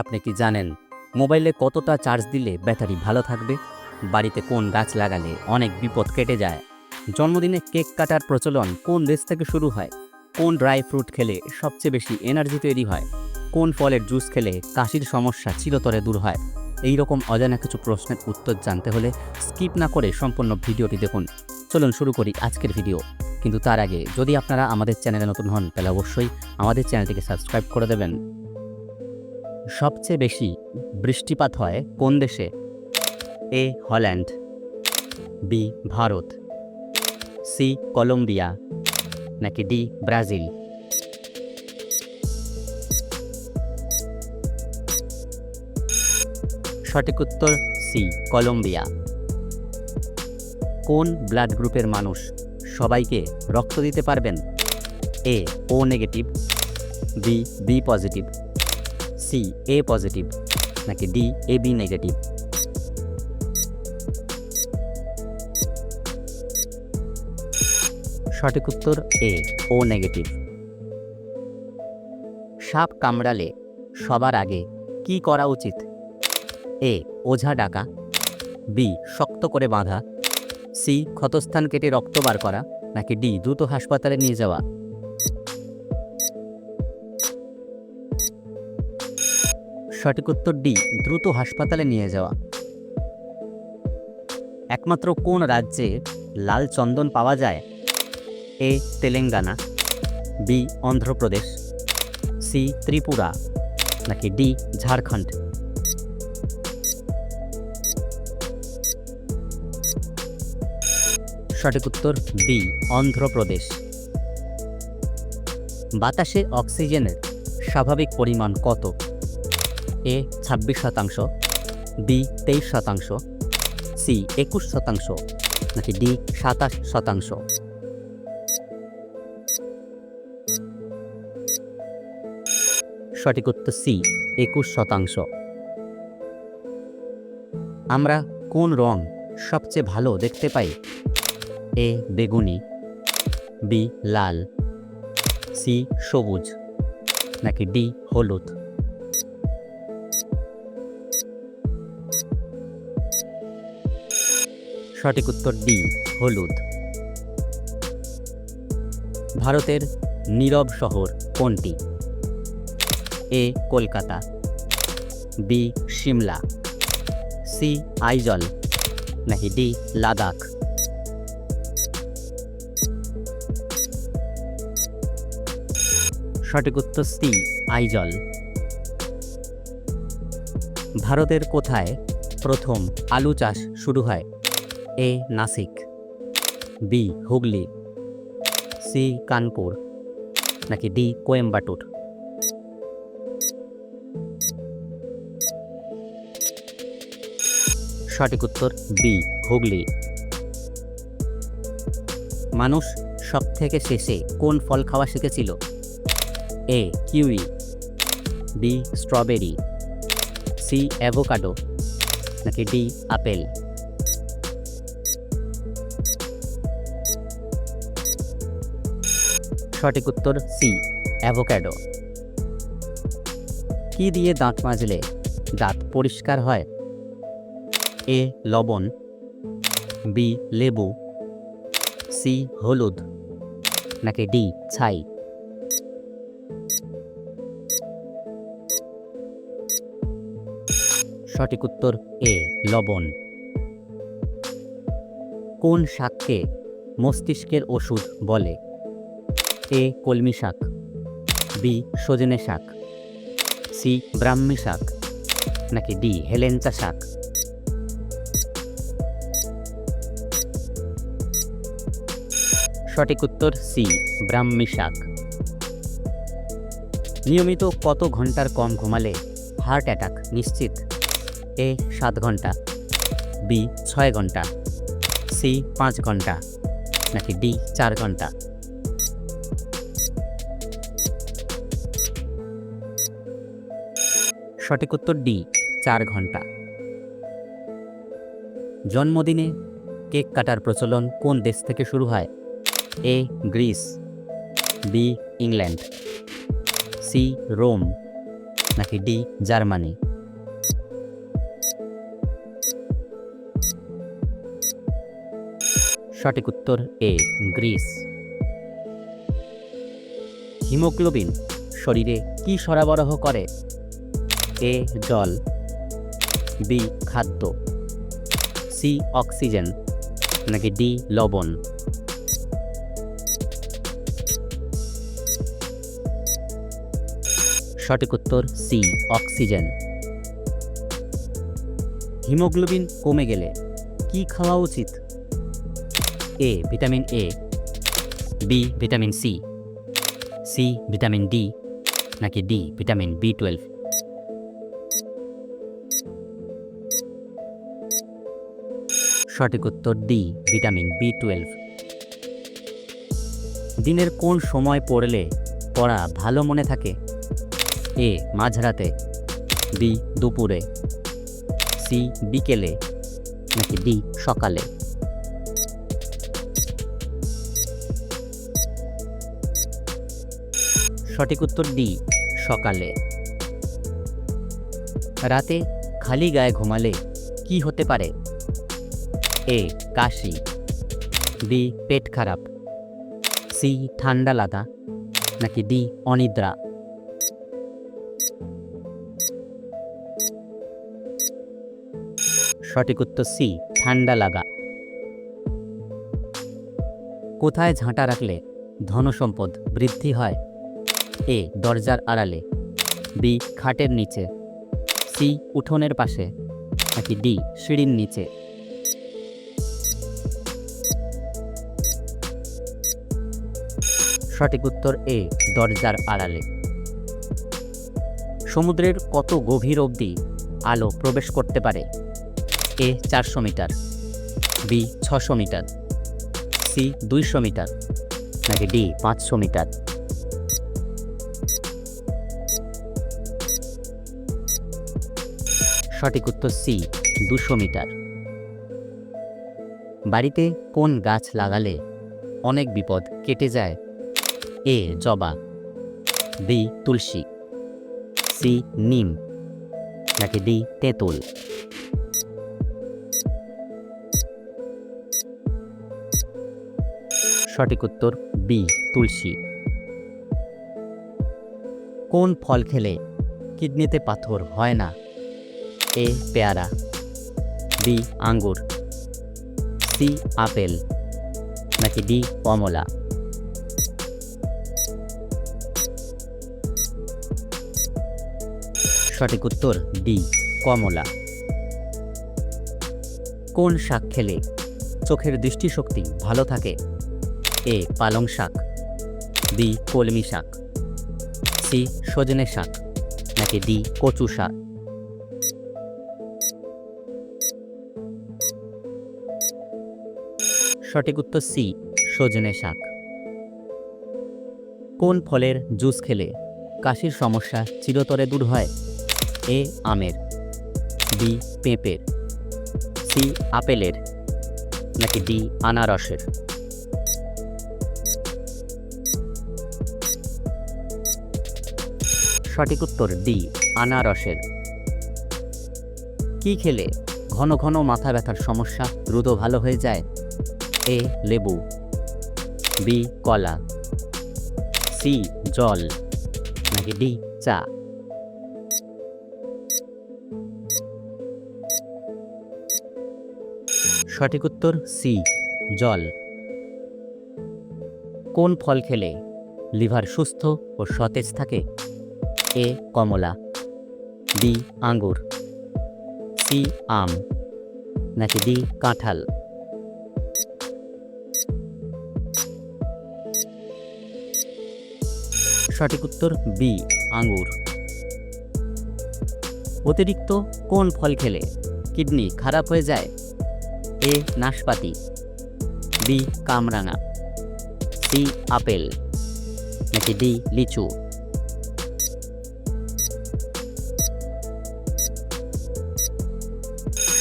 আপনি কি জানেন, মোবাইলে কতটা চার্জ দিলে ব্যাটারি ভালো থাকবে? বাড়িতে কোন গাছ লাগালে অনেক বিপদ কেটে যায়? জন্মদিনে কেক কাটার প্রচলন কোন দেশ থেকে শুরু হয়? কোন ড্রাই ফ্রুট খেলে সবচেয়ে বেশি এনার্জি তৈরি হয়? কোন ফলের জুস খেলে কাশির সমস্যা চিরতরে দূর হয়? এই রকম অজানা কিছু প্রশ্নের উত্তর জানতে হলে স্কিপ না করে সম্পূর্ণ ভিডিওটি দেখুন। চলুন শুরু করি আজকের ভিডিও। কিন্তু তার আগে যদি আপনারা আমাদের চ্যানেলে নতুন হন, তাহলে অবশ্যই আমাদের চ্যানেলটিকে সাবস্ক্রাইব করে দেবেন। সবচেয়ে বেশি বৃষ্টিপাত হয় কোন দেশে? A, Holland, B, Bharat, C, Colombia, নাকি ডি, ব্রাজিল? সঠিক উত্তর, সি, কলম্বিয়া। কোন ব্লাড গ্রুপের মানুষ সবাইকে রক্ত দিতে পারবেন? A, O negative, B B positive. C, A positive নাকি ডি, এ বি নেগেটিভ? সঠিক উত্তর এ, ও নেগেটিভ। সাপ কামড়ালে সবার আগে কি করা উচিত? এ, ওঝা ডাকা, বি, শক্ত করে বাঁধা, সি, ক্ষতস্থান কেটে রক্ত বার করা নাকি ডি, দ্রুত হাসপাতালে নিয়ে যাওয়া? সঠিক উত্তর ডি, দ্রুত হাসপাতালে নিয়ে যাওয়া। একমাত্র কোন রাজ্যে লাল চন্দন পাওয়া যায়? A, Telangana, B, Andhra Pradesh, C, Tripura, নাকি ডি, ঝাড়খণ্ড? সঠিক উত্তর বি অন্ধ্রপ্রদেশ। বাতাসে অক্সিজেনের স্বাভাবিক পরিমাণ কত? এ ছাব্বিশ শতাংশ, বি তেইশ শতাংশ, সি একুশ শতাংশ, নাকি ডি সাতাশ শতাংশ? সঠিক উত্তর সি, একুশ শতাংশ। আমরা কোন রং সবচেয়ে ভালো দেখতে পাই? এ বেগুনি, বি লাল, সি সবুজ, নাকি ডি হলুদ? সঠিক উত্তর ডি, হলুদ। ভারতের নীরব শহর কোনটি? A, Kolkata. B, Shimla. C, Aizawl. নাকি ডি, লাদাখ। সঠিক উত্তর সি, আইজল। ভারতের কোথায় প্রথম আলু চাষ শুরু হয়? A Nashik. B Hooghly. C Kanpur. নাকি ডি কোয়েম্বাটুর। সঠিক উত্তর বি হুগলি। মানুষ সব থেকে শেষে কোন ফল খাওয়া শিখেছিল? A kiwi. B strawberry. C avocado. নাকি ডি আপেল? সঠিক উত্তর সি অ্যাভোক্যাডো কি দিয়ে দাঁত মাজলে দাঁত পরিষ্কার হয়? এ, লবণ। বি, লেবু। সি, হলুদ। নাকি ডি, ছাই। সঠিক উত্তর এ, লবণ। কোন শাককে মস্তিষ্কের ওষুধ বলে? এ কলমি শাক, বি সজনে শাক, সি ব্রাহ্মী শাক, নাকি ডি হেলেঞ্চা শাক? সঠিক উত্তর সি, ব্রাহ্মী শাক। নিয়মিত কত ঘণ্টার কম ঘুমালে হার্ট অ্যাটাক নিশ্চিত? এ সাত ঘণ্টা, বি ছয় ঘণ্টা, সি পাঁচ ঘণ্টা, নাকি ডি চার ঘণ্টা? সঠিক উত্তর ডি, চার ঘণ্টা। জন্মদিনে কেক কাটার প্রচলন কোন দেশ থেকে শুরু হয়? A, Greece, B, England, C, Rome, নাকি ডি, জার্মানি? সঠিক উত্তর এ, গ্রিস। হিমোগ্লোবিন, শরীরে কি সরবরাহ করে? এ জল, বি খাদ্য, সি অক্সিজেন, নাকি ডি লবণ? সঠিক উত্তর সি, অক্সিজেন। হিমোগ্লোবিন কমে গেলে কি খাওয়া উচিত? A, vitamin A, B, vitamin C C, vitamin D, নাকি ডি, ভিটামিন বি টুয়েলভ? সঠিক উত্তর ডি ভিটামিন বি টুয়েলভ দিনের কোন সময় পড়লে পড়া ভালো মনে থাকে? এ মাঝরাতে বি দুপুরে সি বিকেলে, নাকি ডি সকালে? সঠিক উত্তর ডি সকালে। রাতে খালি গায়ে ঘুমালে কি হতে পারে? এ, কাশি। বি, পেট খারাপ। সি, ঠান্ডা লাগা। নাকি ডি, অনিদ্রা। সঠিক উত্তর সি, ঠান্ডা লাগা। কোথায় ঝাঁটা রাখলে ধনসম্পদ বৃদ্ধি হয়? এ, দরজার আড়ালে। বি, খাটের নিচে। সি, উঠোনের পাশে। নাকি ডি, সিঁড়ির নিচে। সঠিক উত্তর এ, দরজার আড়ালে। সমুদ্রের কত গভীর অবধি আলো প্রবেশ করতে পারে? এ, চারশো মিটার, বি, ছশো মিটার, সি, দুইশো মিটার, নাকি ডি, পাঁচশো মিটার? সঠিক উত্তর সি, দুশো মিটার। বাড়িতে কোন গাছ লাগালে অনেক বিপদ কেটে যায় এ, জবা। বি তুলসী। সি, নিম। নাকি ডি, তেঁতুল। সঠিক উত্তর, বি, তুলসী। কোন ফল খেলে কিডনিতে পাথর হয় না? এ, পেয়ারা। বি, আঙ্গুর। C, apple. নাকি ডি, কমলা। সঠিক উত্তর ডি, কমলা। কোন শাক খেলে চোখের দৃষ্টিশক্তি ভালো থাকে? এ, পালং শাক। বি, কলমি শাক। সি, সজনে শাক। নাকি ডি, কচু শাক। সঠিক উত্তর সি, সজনে শাক। কোন ফলের জুস খেলে কাশির সমস্যা চিরতরে দূর হয়? এ আমের, বি পেঁপের, সি আপেলের, নাকি ডি আনারসের? সঠিক উত্তর ডি আনারসের। কি খেলে ঘন ঘন মাথা ব্যথার সমস্যা দ্রুত ভালো হয়ে যায়? এ লেবু, বি কলা, সি জল, নাকি ডি চা? সঠিক উত্তর সি, জল। কোন ফল খেলে লিভার সুস্থ ও সতেজ থাকে? এ, কমলা, বি, আঙ্গুর, সি, আম, নাকি ডি, কাঁঠাল? সঠিক উত্তর বি, আঙ্গুর। অতিরিক্ত কোন ফল খেলে কিডনি খারাপ হয়ে যায়? এ নাশপাতি, বি কামরাঙা, সি আপেল, নাকি ডি লিচু?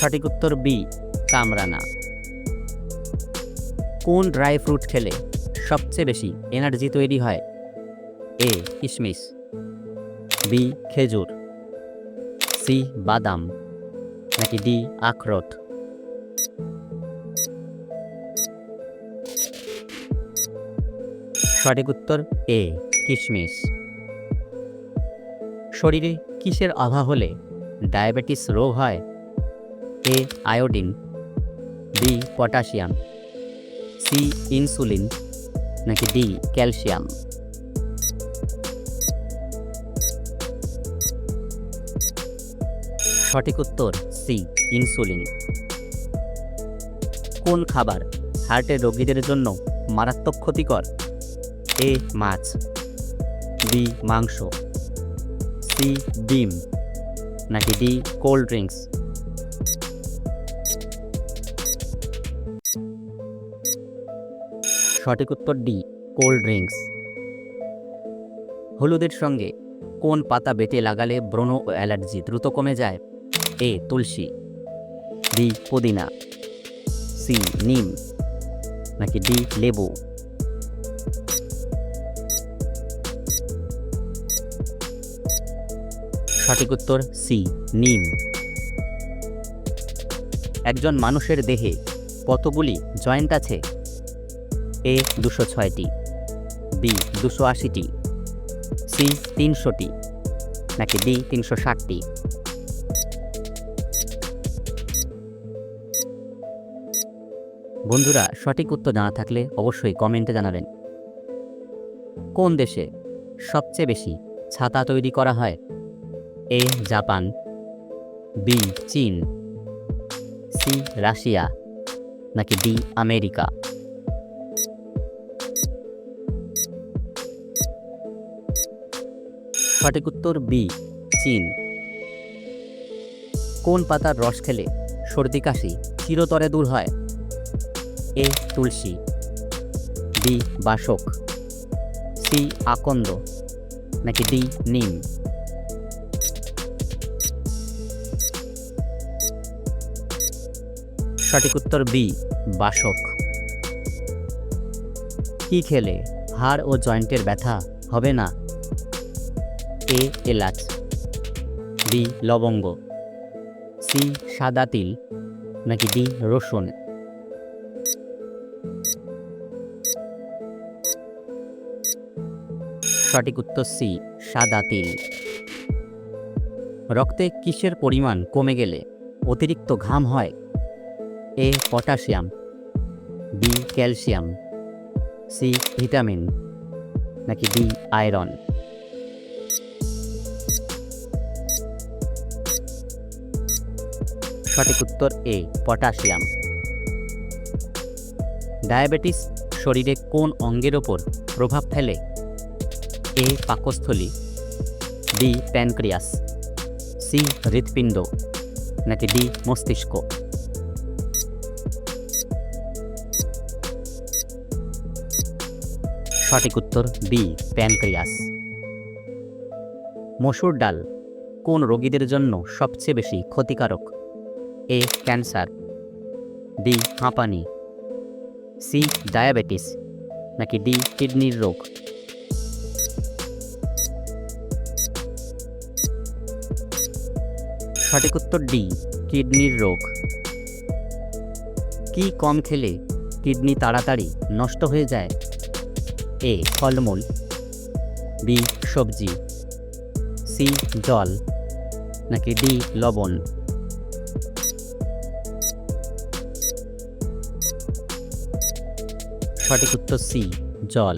সঠিক উত্তর বি, কামরাঙা। কোন ড্রাই ফ্রুট খেলে সবচেয়ে বেশি এনার্জি তৈরি হয়? এ কিশমিশ বি, খেজুর। সি, বাদাম। নাকি ডি, আখরোট। সঠিক উত্তর এ, কিশমিশ। শরীরে কিসের অভাব হলে ডায়াবেটিস রোগ হয়? A, iodine. B, potassium. C, insulin. নাকি ডি, ক্যালসিয়াম। সঠিক উত্তর সি, ইনসুলিন। কোন খাবার হার্টের রোগীদের জন্য মারাত্মক ক্ষতিকর? এ মাছ, বি মাংস, সি ডিম, নাকি ডি কোল্ড ড্রিঙ্কস? সঠিক উত্তর ডি, কোল্ড ড্রিঙ্কস। হলুদের সঙ্গে কোন পাতা বেটে লাগালে ব্রণ ও অ্যালার্জি দ্রুত কমে যায়? এ তুলসী, বি পুদিনা, সি নিম, নাকি ডি লেবু? সঠিক উত্তর সি, নিম। একজন মানুষের দেহে কতগুলি জয়েন্ট আছে? এ, দুশো ছয়টি। বি, দুশো আশিটি। সি, তিনশোটি। নাকি ডি, তিনশো ষাটটি? বন্ধুরা, সঠিক উত্তর জানা থাকলে অবশ্যই কমেন্টে জানাবেন। কোন দেশে সবচেয়ে বেশি ছাতা তৈরি করা হয়? এ জাপান, বি চীন, সি রাশিয়া, নাকি ডি আমেরিকা? সঠিক উত্তর বি, চীন। কোন পাতার রস খেলে সর্দি কাশি চিরতরে দূর হয়? এ তুলসী, বি বাসক, সি আকন্দ, নাকি ডি নিম? সঠিক উত্তর বি, বাসক। কি খেলে হাড় ও জয়েন্টের ব্যথা হবে না? এ, এলাচ। বি, লবঙ্গ। সি, সাদা তিল। নাকি ডি, রসুন। সঠিক উত্তর সি, সাদা তিল। রক্তে কিসের পরিমাণ কমে গেলে অতিরিক্ত ঘাম হয়? A potassium, B calcium, C vitamin, নাকি ডি আয়রন? সঠিক উত্তর এ, পটাশিয়াম। ডায়াবেটিস শরীরে কোন অঙ্গের ওপর প্রভাব ফেলে? এ পাকস্থলী, বি প্যানক্রিয়াস, সি হৃৎপিণ্ড, নাকি ডি মস্তিষ্ক? সঠিক উত্তর বি, প্যানক্রিয়াস। মসুর ডাল, কোন রোগীদের জন্য সবচেয়ে বেশি ক্ষতিকারক? A, cancer. বি, হাঁপানি। C, diabetes. নাকি ডি, কিডনির রোগ? সঠিক উত্তর ডি, কিডনির রোগ। কি কম খেলে কিডনি তাড়াতাড়ি নষ্ট হয়ে যায়? এ, ফলমূল, বি, সবজি, সি, জল, নাকি ডি, লবণ? সঠিক উত্তর সি, জল।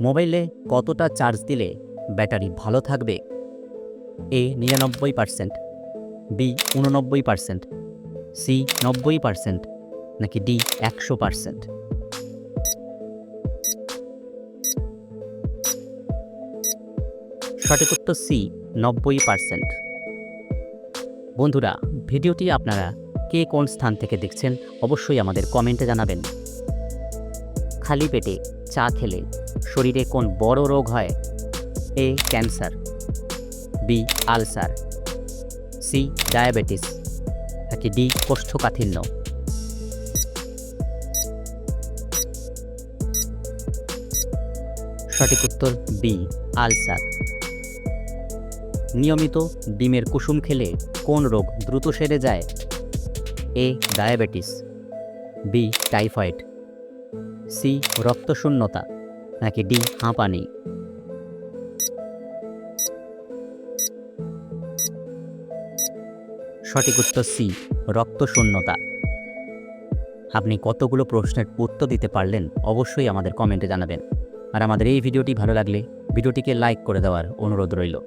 মোবাইলে কতটা চার্জ দিলে ব্যাটারি ভালো থাকবে? এ, নিরানব্বই পার্সেন্ট, বি, উননব্বই পার্সেন্ট, সি, নব্বই পার্সেন্ট, নাকি ডি, একশো পার্সেন্ট? সঠিক উত্তর সি নব্বই পার্সেন্ট বন্ধুরা, ভিডিওটি আপনারা কে কোন স্থান থেকে দেখছেন অবশ্যই আমাদের কমেন্টে জানাবেন। খালি পেটে চা খেলে শরীরে কোন বড় রোগ হয়? A, cancer, B, ulcer, C, diabetes, নাকি ডি, কোষ্ঠকাঠিন্য। সঠিক উত্তর বি, আলসার। নিয়মিত ডিমের কুসুম খেলে কোন রোগ দ্রুত সেরে যায়? A, diabetes, B, typhoid, C, রক্তশূন্যতা, নাকি ডি, হাঁপানি? সঠিক উত্তর সি, রক্তশূন্যতা। আপনি কতগুলো প্রশ্নের উত্তর দিতে পারলেন অবশ্যই আমাদের কমেন্টে জানাবেন। আর আমাদের এই ভিডিওটি ভালো লাগলে ভিডিওটিকে লাইক করে দেওয়ার অনুরোধ রইল।